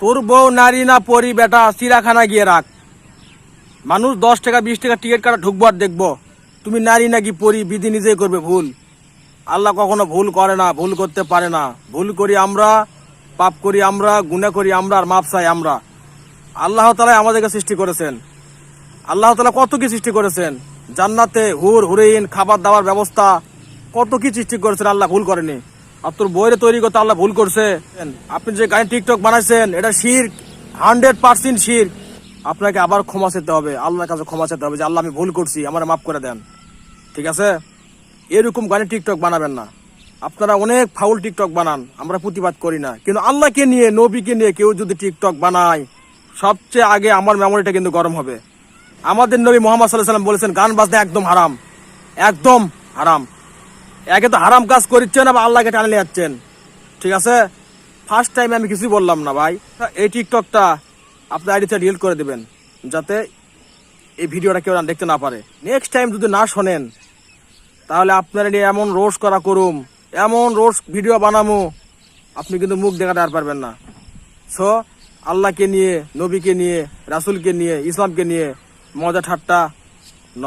তোর বউ নারী না পরি, বেটা চিড়াখানা গিয়ে রাখ। মানুষ দশ টাকা, বিশ টাকা টিকিট কাটা ঢুকবো আর দেখব। তুমি নারী নাকি পরি, বিধি নিজেই করবে, ভুল। আল্লাহ কখনো ভুল করে না, ভুল করতে পারে না। ভুল করি আমরা, পাপ করি আমরা গুণা করি আমরা, আর মাপ চাই আমরা। আল্লাহ তালাই আমাদেরকে সৃষ্টি করেছেন। আল্লাহ তালা কত কি সৃষ্টি করেছেন? জান্নাতে হুর, হুরেইন, খাবার দাবার ব্যবস্থা, কত কি সৃষ্টি করেছেন? আল্লাহ ভুল করেনি। আর তোর বইরে তৈরি করতে আল্লাহ ভুল করছে। আপনি যে গাড়ি টিকটক বানাইছেন, এটা শির হান্ড্রেড পার্সেন্ট শির। আপনাকে আবার ক্ষমা চেতে হবে, আল্লাহর কাছে ক্ষমা চেতে হবে যে, আল্লাহ আমি ভুল করছি, আমার মাফ করে দেন। ঠিক আছে? এরকম গানে টিকটক বানাবেন না। আপনারা অনেক ফাউল টিকটক বানান, আমরা প্রতিবাদ করি না। কিন্তু আল্লাহকে নিয়ে, নবীকে নিয়ে কেউ যদি টিকটক বানায়, সবচেয়ে আগে আমার মেমোরিটা কিন্তু গরম হবে। আমাদের নবী মোহাম্মদ সাল্লাহ সাল্লাম বলেছেন, গান বাজনা একদম হারাম। একদম হারাম। একে তো হারাম কাজ করছেন আবার আল্লাহকে টানে যাচ্ছেন। ঠিক আছে? ফার্স্ট টাইম আমি কিছুই বললাম না ভাই। এই টিকটকটা আপনার আইডিতে ডিলিট করে দেবেন, যাতে এই ভিডিওটা কেউ দেখতে না পারে। নেক্সট টাইম যদি না শোনেন, তাহলে আপনারা নিয়ে এমন রোজ করা করুম, এমন রোজ ভিডিও বানামো, আপনি কিন্তু মুখ দেখাতে আর পারবেন না। সো আল্লাহকে নিয়ে, নবীকে নিয়ে, রাসূলকে নিয়ে, ইসলামকে নিয়ে মজা ঠাট্টা ন